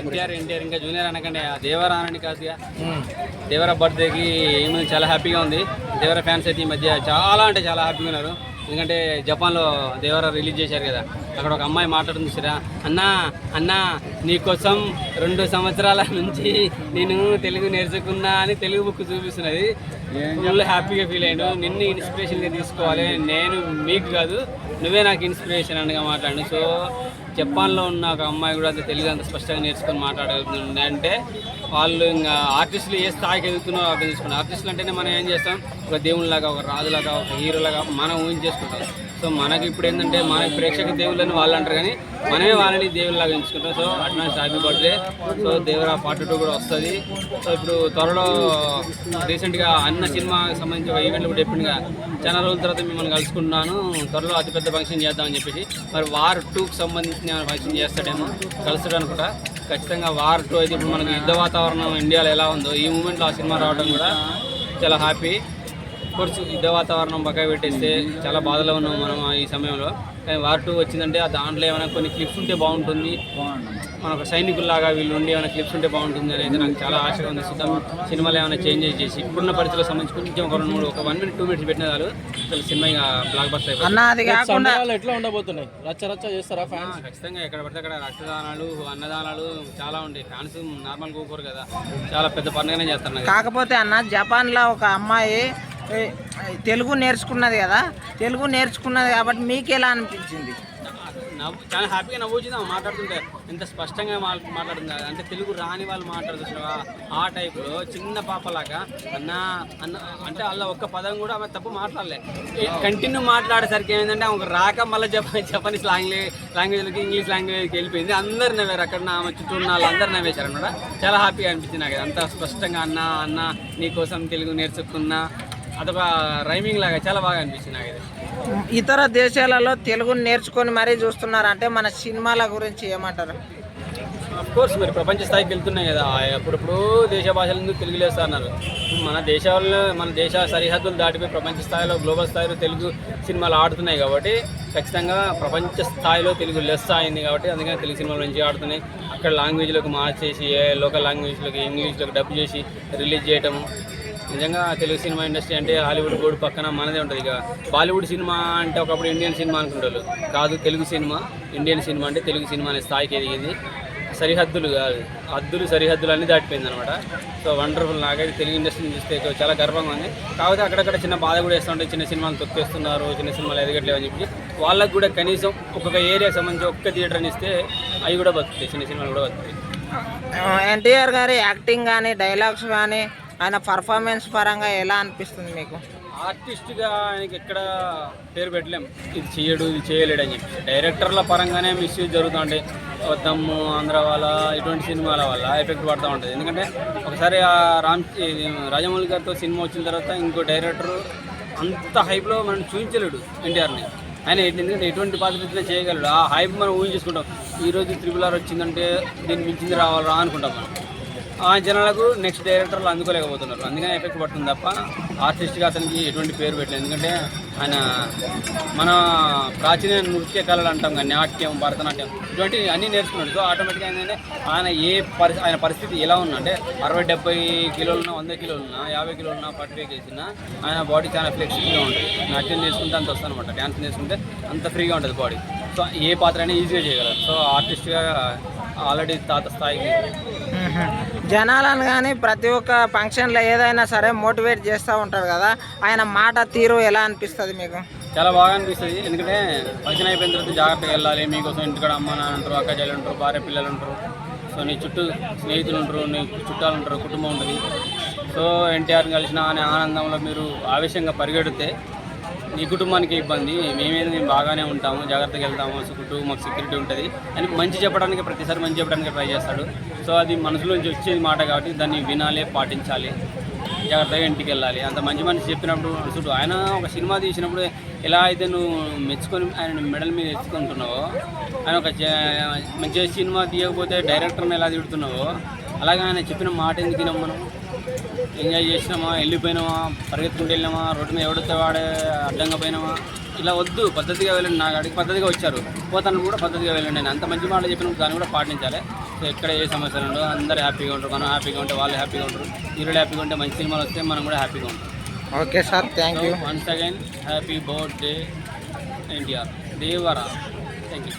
ఎన్టీఆర్ ఎన్టీఆర్ ఇంకా జూనియర్ అనకండి. ఆ దేవరా అనని కాదుగా దేవరా బర్త్డేకి ఏమి చాలా హ్యాపీగా ఉంది. దేవరా ఫ్యాన్స్ అయితే ఈ మధ్య చాలా అంటే చాలా హ్యాపీగా ఉన్నారు. ఎందుకంటే జపాన్లో దేవరా రిలీజ్ చేశారు కదా. అక్కడ ఒక అమ్మాయి మాట్లాడుతుంది చూసారా అన్నా అన్నా నీకోసం రెండు సంవత్సరాల నుంచి నేను తెలుగు నేర్చుకున్నా అని తెలుగు బుక్ చూపిస్తున్నది. ఫుల్ హ్యాపీగా ఫీల్ అయ్యాను. నిన్ను ఇన్స్పిరేషన్గా తీసుకోవాలి. నేను మీకు కాదు నువ్వే నాకు ఇన్స్పిరేషన్ అనగా మాట్లాడు సో జపాన్లో ఉన్న ఒక అమ్మాయి కూడా అంత తెలుగు అంత స్పష్టంగా నేర్చుకొని మాట్లాడగలుగుతుంది అంటే వాళ్ళు ఇంకా ఆర్టిస్టులు ఏ స్థాయికి ఎదుగుతున్నారో అర్థం చేసుకున్నారు ఆర్టిస్టులు అంటేనే మనం ఏం చేస్తాం? ఒక దేవునిలాగా ఒక రాజులాగా ఒక హీరోలాగా మనం ఊహించేసుకుంటాం. సో మనకి ఇప్పుడు ఏంటంటే మన ప్రేక్షక దేవుళ్ళని వాళ్ళు అంటారు కానీ మనమే వాళ్ళని దేవుళ్ళలాగా ఎంచుకుంటాం. So advance happy birthday. So Devara part two కూడా వస్తుంది. సో ఇప్పుడు త్వరలో రీసెంట్గా అన్న సినిమాకి సంబంధించి ఒక ఈవెంట్లు కూడా చెప్పిందిగా చాలా రోజుల తర్వాత మిమ్మల్ని కలుసుకుంటున్నాను. త్వరలో అతిపెద్ద ఫంక్షన్ చేద్దామని చెప్పేసి. మరి వార్ టూకి సంబంధించిన ఫంక్షన్ చేస్తాడేమో కలుస్తాడు అనుకుంటా. ఖచ్చితంగా వార్ టూ అయితే ఇప్పుడు మనకి యుద్ధ వాతావరణం ఇండియాలో ఎలా ఉందో ఈ మూమెంట్లో ఆ సినిమా రావడం కూడా చాలా హ్యాపీ కోర్స్ యుద్ధ వాతావరణం పక్క పెట్టేస్తే చాలా బాధలో ఉన్నాం మనం ఈ సమయంలో. కానీ వార్ టూ వచ్చిందంటే ఆ దాంట్లో ఏమైనా కొన్ని క్లిప్స్ ఉంటే బాగుంటుంది. మన ఒక సైనికుల్లాగా వీళ్ళు ఉండి ఏమైనా క్లిప్స్ ఉంటే బాగుంటుంది అనేది నాకు చాలా ఆశగా ఉంది. చూద్దాం సినిమాలో ఏమైనా చేంజెస్ చేసి ఇప్పుడున్న పరిస్థితులకు సంబంధించి కొంచెం ఒక రెండు మూడు ఒక వన్ మినిట్ టూ మినిట్స్ పెట్టిన చాలు. అసలు సినిమా ఇక బ్లాక్ బస్టర్ అయిపోతుంది. అన్న అది కాకుండా సంబరాలు ఎట్లా ఉండబోతున్నాయి? రచ్చ రచ్చ చేస్తారా ఫ్యాన్స్ ఖచ్చితంగా ఎక్కడ పడితే అక్కడ రక్తదానాలు అన్నదానాలు చాలా ఉంటాయి. ఫ్యాన్స్ నార్మల్ కూకోరు కదా. చాలా పెద్ద పండుగనే చేస్తారు నాకు కాకపోతే అన్న జపాన్లో ఒక అమ్మాయి తెలుగు నేర్చుకున్నది కదా తెలుగు నేర్చుకున్నది కాబట్టి మీకు ఎలా అనిపించింది? నవ్వు చాలా హ్యాపీగా ఆమె మాట్లాడుతుంటే. ఎంత స్పష్టంగా మాట్లాడుతుంది? అంటే తెలుగు రాని వాళ్ళు మాట్లాడుతున్నావా? ఆ టైప్లో చిన్న పాపలాగా అన్న అన్న అంటే అలా ఒక్క పదం కూడా ఆమె తప్పు మాట్లాడలే. కంటిన్యూ మాట్లాడేసరికి ఏమైందంటే ఆమెకు రాక మళ్ళీ జప జపనీస్ లాంగ్వేజ్ లాంగ్వేజ్లకి ఇంగ్లీష్ లాంగ్వేజ్కి వెళ్ళిపోయింది. అందరు నవ్వారు. అక్కడ ఆమె చుట్టూ ఉన్న వాళ్ళు అందరు నవ్వేశారు అనమాట చాలా హ్యాపీగా అనిపించింది నాకు. అంత స్పష్టంగా అన్న అన్న నీకోసం తెలుగు నేర్చుకున్నా అదొక రైమింగ్ లాగా చాలా బాగా అనిపించింది నాకు ఇది ఇతర దేశాలలో తెలుగు నేర్చుకొని మరీ చూస్తున్నారు? అంటే మన సినిమాల గురించి ఏమంటారు? అఫ్ కోర్స్ మరి ప్రపంచ స్థాయికి వెళ్తున్నాయి కదా. అప్పుడప్పుడు దేశ భాషలందు తెలుగు లేస్తా అన్నారు. మన దేశాల్లో మన దేశ సరిహద్దులు దాటిపోయి ప్రపంచ స్థాయిలో గ్లోబల్ స్థాయిలో తెలుగు సినిమాలు ఆడుతున్నాయి కాబట్టి ఖచ్చితంగా ప్రపంచ స్థాయిలో తెలుగు లెస్ అయింది కాబట్టి అందుకని తెలుగు సినిమాలు మంచిగా ఆడుతున్నాయి. అక్కడ లాంగ్వేజ్లోకి మార్చేసి ఏ లోకల్ లాంగ్వేజ్లోకి ఇంగ్లీష్లోకి డబ్ చేసి రిలీజ్ చేయటము. నిజంగా తెలుగు సినిమా ఇండస్ట్రీ అంటే హాలీవుడ్ బోర్డు పక్కన మనదే ఉంటుంది. ఇక బాలీవుడ్ సినిమా అంటే ఒకప్పుడు ఇండియన్ సినిమా అనుకుంటారు. కాదు తెలుగు సినిమా. ఇండియన్ సినిమా అంటే తెలుగు సినిమా అనే స్థాయికి ఎదిగింది. సరిహద్దులు కాదు. హద్దులు సరిహద్దులు అన్నీ దాటిపోయింది అనమాట సో వండర్ఫుల్. నాకైతే తెలుగు ఇండస్ట్రీని చూస్తే చాలా గర్వంగా ఉంది. కాకపోతే అక్కడక్కడ చిన్న బాధ కూడా వేస్తుంటే చిన్న సినిమాలు తొక్కేస్తున్నారు చిన్న సినిమాలు ఎదగట్లేవు అని చెప్పి. వాళ్ళకు కూడా కనీసం ఒక్కొక్క ఏరియాకి సంబంధించి ఒక్క థియేటర్ని ఇస్తే అవి కూడా బతుకుతాయి. చిన్న సినిమాలు కూడా బతుకుతాయి. ఎన్టీఆర్ గారి యాక్టింగ్ కానీ డైలాగ్స్ కానీ ఆయన పర్ఫార్మెన్స్ పరంగా ఎలా అనిపిస్తుంది మీకు? ఆర్టిస్ట్గా ఆయనకి ఎక్కడ పేరు పెట్టలేం. ఇది చేయడు ఇది చేయలేడు అని చెప్పి డైరెక్టర్ల పరంగానే మిస్యూజ్ జరుగుతుంటే దమ్ము ఆంధ్ర వాళ్ళ ఇటువంటి సినిమాల వల్ల ఎఫెక్ట్ పడుతూ ఉంటుంది. ఎందుకంటే ఒకసారి ఆ రామ్ రాజమౌళి గారితో సినిమా వచ్చిన తర్వాత ఇంకో డైరెక్టర్ అంత హైప్లో మనం చూపించలేడు ఎన్టీఆర్ని. ఆయన ఎందుకంటే ఎటువంటి పాత్ర చేయగలడు. ఆ హైప్ మనం ఊహించుకుంటాం ఈరోజు త్రిపుల్ ఆర్ వచ్చిందంటే దీన్ని మించింది రావాలా అనుకుంటాం మనం. ఆ జనాలకు నెక్స్ట్ డైరెక్టర్లు అందుకోలేకపోతున్నారు. అందుకని ఎఫెక్ట్ పడుతుంది తప్ప ఆర్టిస్ట్గా అతనికి ఎటువంటి పేరు పెట్టలేదు. ఎందుకంటే ఆయన మన ప్రాచీన నృత్య కళలు అంటాం కానీ నాట్యం భరతనాట్యం ఇటువంటి అన్నీ నేర్చుకున్నాడు. సో ఆటోమేటిక్గా ఏంటంటే ఆయన ఏ పరి ఆయన పరిస్థితి ఎలా ఉన్నా అంటే అరవై డెబ్బై కిలోలున్నా వంద కిలోలున్నా యాభై కిలోలున్నా ఫార్టీ ఫైవ్ ఆయన బాడీ చాలా ఫ్లెక్సిబుల్గా ఉంటుంది. నాట్యం నేర్చుకుంటే అంత వస్తుంది అనమాట డ్యాన్స్ నేర్చుకుంటే అంత ఫ్రీగా ఉంటుంది బాడీ సో ఏ పాత్ర అయినా ఈజీగా చేయగలరు. సో ఆర్టిస్ట్గా ఆల్రెడీ తాత స్థాయికి జనాలను కానీ ప్రతి ఒక్క ఫంక్షన్లో ఏదైనా సరే మోటివేట్ చేస్తూ ఉంటారు కదా ఆయన మాట తీరు ఎలా అనిపిస్తుంది మీకు? చాలా బాగా అనిపిస్తుంది. ఎందుకంటే ఫంక్షన్ అయిపోయిన తర్వాత జాగ్రత్తగా వెళ్ళాలి మీకోసం ఇంటికాడ అమ్మ నాన్న ఉంటారు అక్క చెల్లెలు ఉంటారు భార్య పిల్లలు ఉంటారు. సో నీ చుట్టూ స్నేహితులు ఉంటారు నీ చుట్టాలు ఉంటారు కుటుంబం ఉంటుంది. సో ఎన్టీఆర్ని కలిసిన అనే ఆనందంలో మీరు ఆవేశంగా పరిగెడితే నీ కుటుంబానికి ఇబ్బంది. మేమేది మేము బాగానే ఉంటాము. జాగ్రత్తగా వెళ్తాము. చుట్టూ మాకు సెక్యూరిటీ ఉంటుంది. అని మంచి చెప్పడానికి ప్రతిసారి మంచి చెప్పడానికి ట్రై చేస్తాడు. సో అది మనసులోంచి వచ్చేది మాట కాబట్టి దాన్ని వినాలి పాటించాలి. జాగ్రత్తగా ఇంటికి వెళ్ళాలి. అంత మంచి మనిషి చెప్పినప్పుడు చుట్టూ ఆయన ఒక సినిమా తీసినప్పుడు ఎలా అయితే నువ్వు మెచ్చుకొని ఆయన మెడల్ మీద ఎత్తుకుంటున్నావో ఆయన ఒక చే- మంచి సినిమా తీయకపోతే డైరెక్టర్ని ఎలా తిడుతున్నావో అలాగే ఆయన చెప్పిన మాట ఎందుకు మనం? ఎంజాయ్ చేసినామా వెళ్ళిపోయినామా పరిగెత్తుకుంటూ వెళ్ళినామా రోడ్డు మీద ఎవడితే వాడే అడ్డంగా పోయినామా? ఇలా వద్దు పద్ధతిగా వెళ్ళండి నా గాడికి పద్ధతిగా వచ్చారు. పోతాను కూడా పద్ధతిగా వెళ్ళండి నేను అంత మంచి మాటలు చెప్పిన దాన్ని కూడా పాటించాలి. సో ఎక్కడ ఏ సమస్యలు ఉండవు. అందరూ హ్యాపీగా ఉంటారు. మనం హ్యాపీగా ఉంటే వాళ్ళు హ్యాపీగా ఉంటారు. హీరోలు హ్యాపీగా ఉంటే మంచి సినిమాలు వస్తే మనం కూడా హ్యాపీగా ఉంటాం. Okay sir thank you. Once again happy birthday NTR Devara. Thank you